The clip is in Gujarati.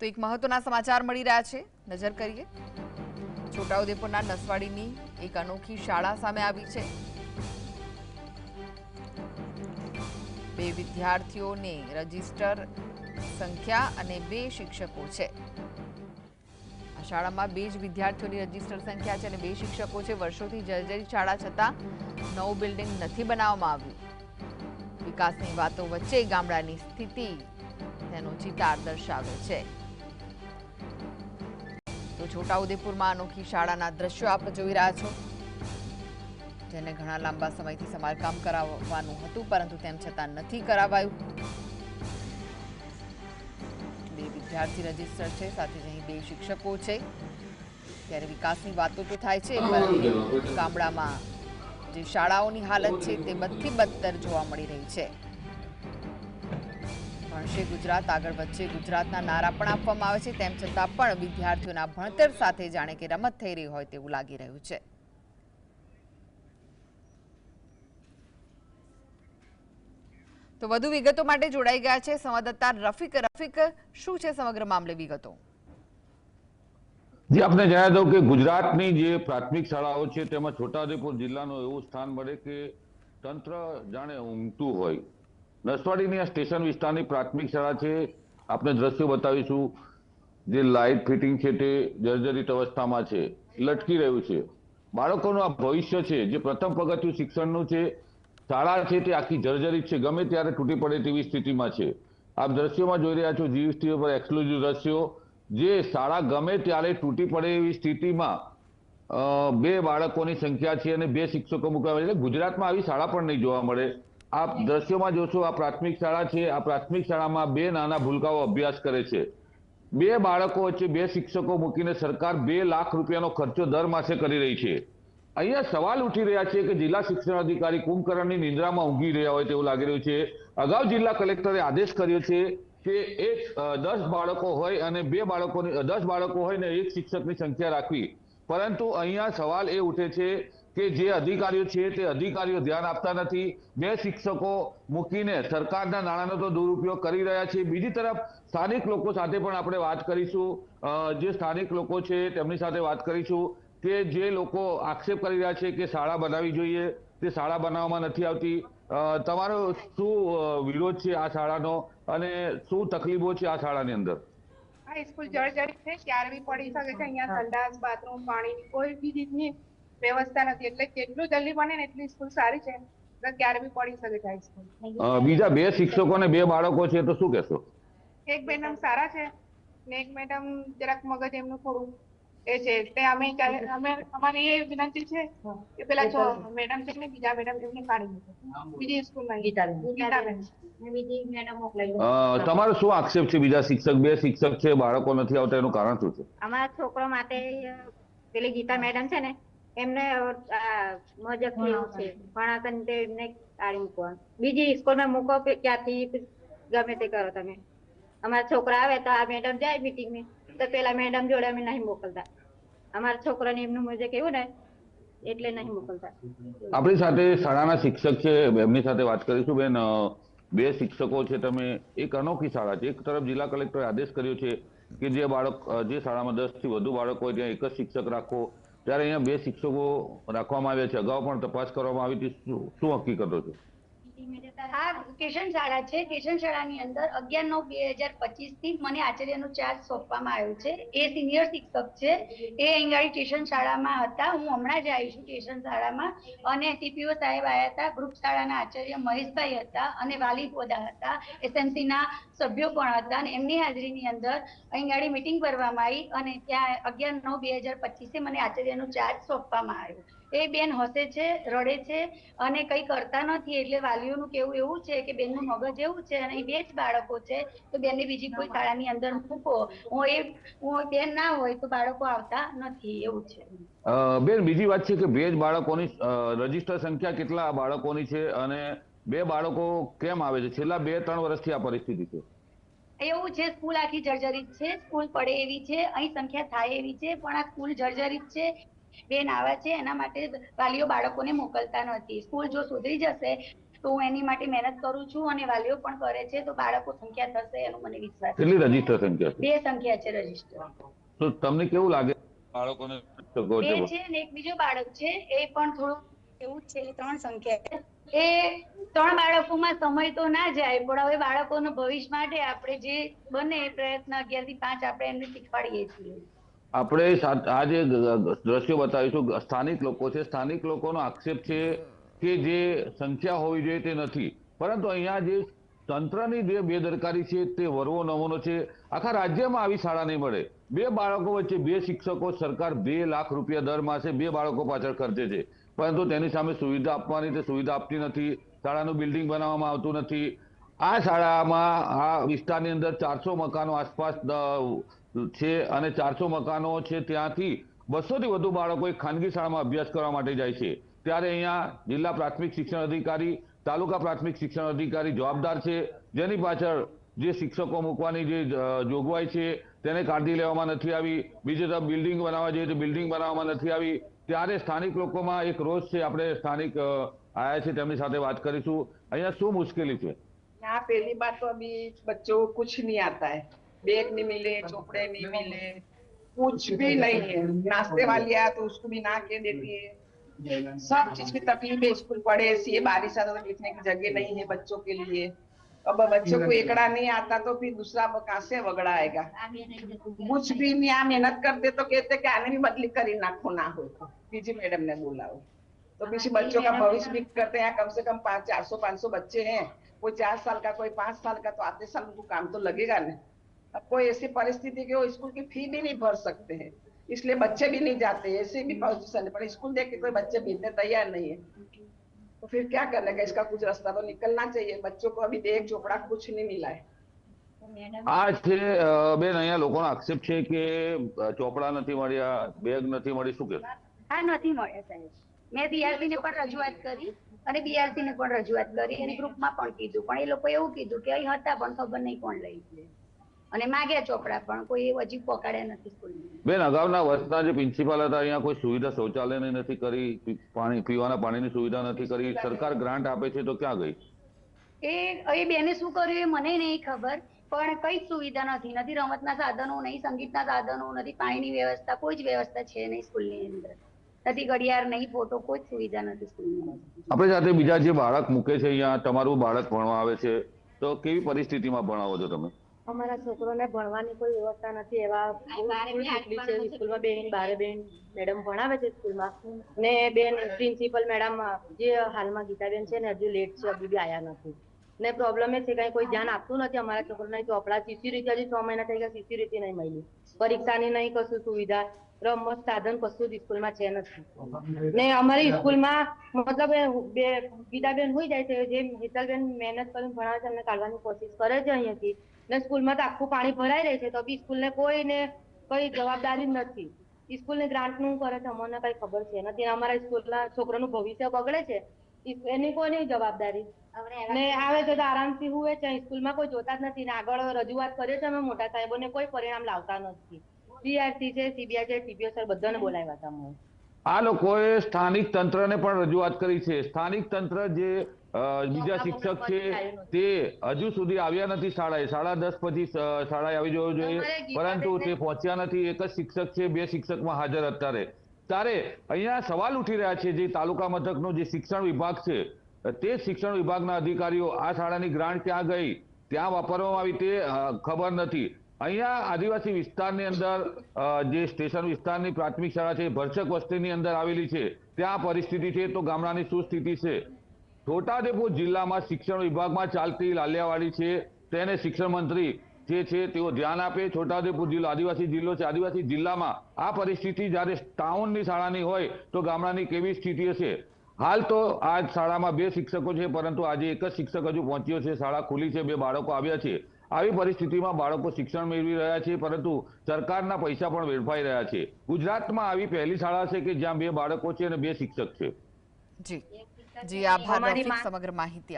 તો એક મહત્વના સમાચાર મળી રહ્યા છે. નજર કરીએ. છોટાઉદેપુરના નસવાડીની એક અનોખી શાળા સામે આવી છે. બે વિદ્યાર્થીઓને રજિસ્ટર સંખ્યા અને બે શિક્ષકો છે. આ શાળામાં બે જ વિદ્યાર્થીઓની રજિસ્ટર સંખ્યા છે અને બે શિક્ષકો છે. વર્ષોથી જર્જરી શાળા છતાં નવું બિલ્ડિંગ નથી બનાવવામાં આવ્યું. વિકાસની વાતો વચ્ચે ગામડાની સ્થિતિ તેનો ચિતાર દર્શાવે છે. તો છોટાઉદેપુરમાં અનોખી શાળાના દ્રશ્યો આપ જોઈ રહ્યા છો. જેને ઘણા લાંબા સમયથી સમારકામ કરાવવાનું હતું પરંતુ તેમ છતાં નથી કરાવાયું. બે વિદ્યાર્થી રજિસ્ટર છે સાથે જ અહીં બે શિક્ષકો છે. ત્યારે વિકાસની વાતો તો થાય છે ગામડામાં જે શાળાઓની હાલત છે તે બદથી બદતર જોવા મળી રહી છે. ભણશે ગુજરાત, આગળ વધશે ગુજરાતના નારા પણ આપવામાં આવે છે. તેમ છતાં પણ વિદ્યાર્થીઓના ભણતર સાથે જાણે કે રમત થઈ રહી હોય તેવું લાગી રહ્યું છે. તો વધુ વિગતો માટે જોડાઈ ગયા છે સંવાદદાતા રફીક. રફીક, શું છે સમગ્ર મામલે વિગતો? જે, આપને જણાવી દઉં કે ગુજરાતની જે પ્રાથમિક શાળાઓ છે, તેમાં છોટાઉદેપુર જિલ્લાનું એવું સ્થાન મળે કે તંત્ર જાણે ઊંઘતું હોય. નસવાડીની આ સ્ટેશન વિસ્તારની પ્રાથમિક શાળા છે. આપણે દ્રશ્યો બતાવીશું. જે લાઇટ ફિટિંગ છે તે જર્જરિત અવસ્થામાં છે. લટકી રહ્યું છે. બાળકોનું આ ભવિષ્ય છે, જે પ્રથમ પગથિયું શિક્ષણનું છે, શાળા છે તે આખી જર્જરિત છે. ગમે ત્યારે તૂટી પડે તેવી સ્થિતિમાં છે. આપ દ્રશ્યોમાં જોઈ રહ્યા છો જીવીસટી પર એક્સક્લુઝિવ દ્રશ્યો. જે શાળા ગમે ત્યારે તૂટી પડે એવી સ્થિતિમાં બે બાળકોની સંખ્યા છે અને બે શિક્ષકો મુકાવે એટલે ગુજરાતમાં આવી શાળા પણ નહીં જોવા મળે. આપ દ્રશ્યોમાં જોશો, આ પ્રાથમિક શાળા છે. આ પ્રાથમિક શાળામાં બે નાના ભૂલકાઓ અભ્યાસ કરે છે. બે બાળકો વચ્ચે બે શિક્ષકો મૂકીને સરકાર બે લાખ રૂપિયાનો ખર્ચો દર માસે કરી રહી છે. અહીંયા સવાલ ઉઠી રહ્યા છે કે જિલ્લા શિક્ષણ અધિકારી કુંભકરણની નિંદ્રામાં ઊંઘી રહ્યા હોય તેવું લાગી રહ્યું છે. અગાઉ જિલ્લા કલેક્ટરે આદેશ કર્યો છે કે એક દસ બાળકો હોય અને બે બાળકોની દસ બાળકો હોય ને એક શિક્ષકની સંખ્યા રાખવી. પરંતુ અહીંયા સવાલ એ ઉઠે છે કે જે અધિકારીઓ છે તે અધિકારીઓ ધ્યાન આપતા નથી. બે શિક્ષકો મૂકીને સરકારના નાણાંનો તો દુરુપયોગ કરી રહ્યા છે. બીજી તરફ સ્થાનિક લોકો સાથે પણ આપણે વાત કરીશું. જે સ્થાનિક લોકો છે તેમની સાથે વાત કરીશું કે જે લોકો આક્ષેપ કરી રહ્યા છે કે શાળા બનાવવી જોઈએ. તે શાળા બનાવવામાં નથી આવતી. તમારો શું વિરોધ છે આ શાળાનો? અને શું તકલીફો છે આ શાળાની અંદર? આ સ્કૂલ જર્જરિત છે ક્યારે બી પડી શકે છે. અહીંયા સંડાસ, બાથરૂમ, પાણીની કોઈ બી રીતની વ્યવસ્થા નથી. એટલે કેટલું જલ્દી બને ને એટલી સ્કૂલ સારી છે. ક્યારે બી પડી શકે છે બીજા બે શિક્ષકો ને બે બાળકો છે તો શું કહેશો? એક મેડમ સારા છે ને એક મેડમ જરાક મગજ એમનું થોડું એ છે. એટલે અમે અમે અમારી એ વિનંતી છે કે પેલા છો મેડમ છે ને બીજા મેડમ એમને કાઢી મૂકો બીજી સ્કૂલમાં ગીતાબેન. તમારો શું આક્ષેપ છે? બીજા શિક્ષક બે શિક્ષક છે બાળકો નથી આવતા એનું કારણ શું છે? અમારા છોકરો માટે પેલી ગીતા મેડમ છે ને એમને મજા મજક એવું છે? ભણાતન તે એમને કાઢી મૂકવા બીજી સ્કૂલમાં મૂકો કે ક્યાંથી ગમે તે કરો તમે. અમારા છોકરા આવે તો આ મેડમ જાય મિટિંગમાં તો પેલા મેડમ જોડે અમે નહીં મોકલતા. અમારા છોકરાને એમનું મજક એવું ને? એટલે નહીં મોકલતા. આપણી સાથે શાળાના શિક્ષક છે એમની સાથે વાત કરીશું બેન. બે શિક્ષકો છે તમે એક અનોખી શાળા છે. એક તરફ જિલ્લા કલેક્ટરે આદેશ કર્યો છે કે જે બાળક જે શાળામાં દસથી વધુ બાળકો હોય ત્યાં એક જ શિક્ષક રાખો. ત્યારે અહીંયા બે શિક્ષકો રાખવામાં આવ્યા છે. અગાઉ પણ તપાસ કરવામાં આવી હતી. શું હકીકતો છે? હા, કિશન શાળા છે. કિશન શાળાની અંદર અગિયાર નવ બે હજાર પચીસથી મને આચાર્યનો ચાર્જ સોંપવામાં આવ્યો છે. એ સિનિયર શિક્ષક છે. એ અહીંગાડી ટ્યુશન શાળામાં હતા. હું હમણાં જ આવી છું ટ્યુશન શાળામાં. અને ટીપીઓ સાહેબ આવ્યા હતા. ગ્રુપ શાળાના આચાર્ય મહેશભાઈ હતા અને વાલી પોદા હતા. એસએમસીના સભ્યો પણ હતા અને એમની હાજરીની અંદર અહીંગાડી મિટિંગ ભરવામાં આવી અને ત્યાં અગિયાર નવ બે હજાર પચીસે મને આચાર્યનો ચાર્જ સોંપવામાં આવ્યો. એ બેન હસે છે રડે છે અને કઈ કરતા નથી એટલે વાલીઓનું કેવું એવું છે કે બેનનું મગજ એવું છે અને બે જ બાળકો છે તો બેનને બીજી કોઈ શાળાની અંદર મૂકો. હું એ હું બેન ના હોય તો બાળકો આવતા નથી એવું છે. બેન બીજી વાત છે કે બે જ બાળકોની રજિસ્ટર સંખ્યા કેટલા બાળકોની છે અને બે બાળકો કેમ આવે છે? છેલ્લા બે ત્રણ વર્ષથી આ પરિસ્થિતિ છે. એવું છે સ્કૂલ આખી જર્જરિત છે સ્કૂલ પડે એવી છે અહીં સંખ્યા થાય એવી છે પણ આ સ્કૂલ જર્જરિત છે બેન આવા છે એના માટે વાલીઓ બાળકોને મોકલતા નથી. સ્કૂલ જો સુધરી જશે તો હું એની માટે મહેનત કરું છું અને વાલીઓ પણ કરે છે તો બાળકો સંખ્યા થશે એનો મને વિશ્વાસ કેટલી રજિસ્ટર સંખ્યા બે સંખ્યા છે રજિસ્ટર. તો તમને કેવું લાગે? બાળકોને બે છે ને એક બીજો બાળક છે એ પણ થોડું એવું જ છે ત્રણ સંખ્યા છે. એ ત્રણ બાળકોમાં સમય તો ના જાય પણ હવે બાળકોનું ભવિષ્ય માટે આપણે જે બને પ્રયત્ન અગિયારથી પાંચ આપણે એમને શીખવાડીએ છીએ. આપણે આ જે દ્રશ્યો બતાવીશું, સ્થાનિક લોકો છે, સ્થાનિક લોકોનો આક્ષેપ છે કે જે સંખ્યા હોવી જોઈએ તે નથી. પરંતુ અહીંયા જે તંત્રની જે બેદરકારી છે, તે વરવો નમૂનો છે. આખા રાજ્યમાં આવી શાળા નહીં મળે. બે બાળકો વચ્ચે બે શિક્ષકો, સરકાર બે લાખ રૂપિયા દર માસે બે બાળકો પાછળ ખર્ચે છે. પરંતુ તેની સામે સુવિધા આપવાની તે સુવિધા આપતી નથી. શાળાનું બિલ્ડિંગ બનાવવામાં આવતું નથી. આ શાળામાં, આ વિસ્તારની અંદર ચારસો મકાનો આસપાસ છે અને ચારસો મકાનો છે ત્યાંથી બસોથી વધુ બાળકો ખાનગી શાળામાં અભ્યાસ કરવા માટે જાય છે. ત્યારે અહીંયા જિલ્લા પ્રાથમિક શિક્ષણ અધિકારી, તાલુકા પ્રાથમિક શિક્ષણ અધિકારી જવાબદાર છે. જેની પાછળ જે શિક્ષકો મૂકવાની જે જોગવાઈ છે તેને કાઢી લેવામાં નથી આવી. બીજી તરફ બિલ્ડિંગ બનાવવા જોઈએ તો બિલ્ડિંગ બનાવવામાં નથી આવી. ત્યારે સ્થાનિક લોકોમાં એક રોષ છે. આપણે સ્થાનિક આવ્યા છે તેમની સાથે વાત કરીશું. અહીંયા શું મુશ્કેલી છે? यहाँ पहली बात तो अभी बच्चों को कुछ नहीं आता है। बैग नहीं मिले चोपड़े नहीं मिले कुछ भी नहीं है। नाश्ते वाली आया तो उसको भी ना के देती है। सब चीज़ की तकलीफ़ है स्कूल पढ़े ऐसी बारिश आता तो लिखने की जगह नहीं है बच्चों के लिए। अब बच्चों को एकड़ा नहीं आता तो फिर दूसरा कहा से वगड़ा आएगा? कुछ भी नहीं आ मेहनत करते तो कहते कि आने भी बदली करी नाखो ना हो। पीजी मैडम ने बोला हो। तो किसी बच्चों का भविष्य भी करते हैं कम से कम पाँच चार सौ पाँच सौ बच्चे हैं। कोई चार साल का कोई पाँच साल का तो आते साल उनको काम तो लगेगा ना अब कोई ऐसी परिस्थिति कि वो स्कूल की फी भी नहीं भर सकते हैं इसलिए बच्चे भी नहीं जाते ऐसे भी पोजिशन है पर स्कूल देख के कोई बच्चे भेजने तैयार नहीं है तो फिर क्या करने का इसका कुछ रास्ता तो निकलना चाहिए बच्चों को अभी देख चोपड़ा कुछ नहीं मिला है આ છે અ, બેન અહીંયા લોકોનો આક્ષેપ છે કે અ, ચોપડા નથી મળ્યા બેગ નથી મળી શું કે હા નથી મળ્યા સાહેબ મેં બીઆરસી ને પણ રજૂઆત કરી અને બીઆરસી ને પણ રજૂઆત કરી અને ગ્રુપમાં પણ કીધું. પણ એ લોકો એવું કીધું કે અહીં હતા પણ ખબર નહીં કોણ લઈ ગયું. અને માગ્યા ચોપડા પણ કોઈ હજી પકડ્યા નથી બેન અગાઉના વર્ષના જે પ્રિન્સિપાલ હતા અહીંયા કોઈ સુવિધા શૌચાલયની નથી કરી પાણી પીવાના પાણીની સુવિધા નથી કરી. સરકાર ગ્રાન્ટ આપે છે તો ક્યાં ગઈ? એ એ બેને શું કર્યું એ મને નહીં ખબર પણ કઈ સુવિધા નથી. નથી રમતના સાધનો નહીં સંગીતના સાધનો નથી પાણીની વ્યવસ્થા કોઈ જ વ્યવસ્થા છે નહીં સ્કૂલની અંદર. નથી ઘડિયાળ નહીં ફોટો કોઈ સુવિધા નથી અંદર સાથે બીજા જે બાળક મૂકે છે અહીંયા તમારું બાળક ભણવા આવે છે તો કેવી પરિસ્થિતિમાં ભણાવો છો તમે? અમારા છોકરોને ભણવાની કોઈ વ્યવસ્થા નથી એવા સ્કૂલમાં બેન બારે બેન મેડમ ભણાવે છે સ્કૂલમાં. ને બેન પ્રિન્સિપલ મેડમ જે હાલમાં ગીતાબેન છે ને હજુ લેટ છે હજુ બી આયા નથી. ને પ્રોબ્લેમ એ છે કે કોઈ ધ્યાન આપતું નથી અમારા છોકરાને ચોપડા રીતે હજી છ મહિના થઈ ગયા રીતે નહીં મળી પરીક્ષાની નહીં કશું સુવિધા. રમત સાધન કશું જ સ્કૂલમાં છે નથી. ને અમારી સ્કૂલમાં મતલબ બે ગીતાબેન હોઈ જાય છે જે હેતલબેન મહેનત કરીને ભણાવે છે એમને કાઢવાની કોશિશ કરે છે અહીંયાથી. ને સ્કૂલમાં તો આખું પાણી ભરાઈ રહે છે તો બી સ્કૂલને કોઈને કઈ જવાબદારી નથી. સ્કૂલની ગ્રાન્ટનું કરે છે અમને કઈ ખબર છે નથી. અમારા સ્કૂલના છોકરાનું ભવિષ્ય બગડે છે એની કોની જવાબદારી. ને આવે છે તો આરામથી હુએ છે સ્કૂલમાં કોઈ જોતા જ નથી. ને આગળ રજૂઆત કરે છે અમે મોટા સાહેબોને કોઈ પરિણામ લાવતા નથી. સીઆરસી છે સીબીઆઈ છે ટીપીઓ સર બધાને બોલાવ્યા હતા અમે. આ લોકોએ સ્થાનિક તંત્રને પણ રજૂઆત કરી છે. સ્થાનિક તંત્ર જે બીજા શિક્ષક છે તે હજુ સુધી આવ્યા નથી શાળાએ. સાડા દસ પછી શાળાએ આવી જવું જોઈએ. પરંતુ તે પહોંચ્યા નથી. એક જ શિક્ષક છે બે શિક્ષકમાં હાજર અત્યારે. ત્યારે અહીંયા સવાલ ઉઠી રહ્યા છે જે તાલુકા મથકનો જે શિક્ષણ વિભાગ છે તે શિક્ષણ વિભાગના અધિકારીઓ આ શાળાની ગ્રાન્ટ ક્યાં ગઈ ત્યાં વાપરવામાં આવી તે ખબર નથી. અહીંયા આદિવાસી વિસ્તારની અંદર જે સ્ટેશન વિસ્તારની પ્રાથમિક શાળા છે ભરચક વસ્તીની અંદર આવેલી છે. ત્યાં પરિસ્થિતિ છે, તો ગામડાની શું સ્થિતિ છે? છોટાઉદેપુર જિલ્લામાં શિક્ષણ વિભાગમાં ચાલતી લાલિયાવાડી છે, તેને શિક્ષણ મંત્રી જે છે, તેઓ ધ્યાન આપે. છોટાઉદેપુર જિલ્લો, આદિવાસી જિલ્લો છે, આદિવાસી જિલ્લામાં આ પરિસ્થિતિ જ્યારે ટાઉનની શાળાની હોય, તો ગામડાની કેવી સ્થિતિ હશે? હાલ તો આ શાળામાં બે શિક્ષકો છે, પરંતુ આજે એક જ શિક્ષક હજુ પહોંચ્યો છે. શાળા ખુલી છે, બે બાળકો આવ્યા છે. આવી પરિસ્થિતિમાં બાળકો શિક્ષણ મેળવી રહ્યા છે પરંતુ સરકારના પૈસા પણ વેડફાઈ રહ્યા છે. ગુજરાતમાં આવી પહેલી શાળા છે કે જ્યાં બે બાળકો છે અને બે શિક્ષક છે. જી. જી આભાર. સમગ્ર માહિતી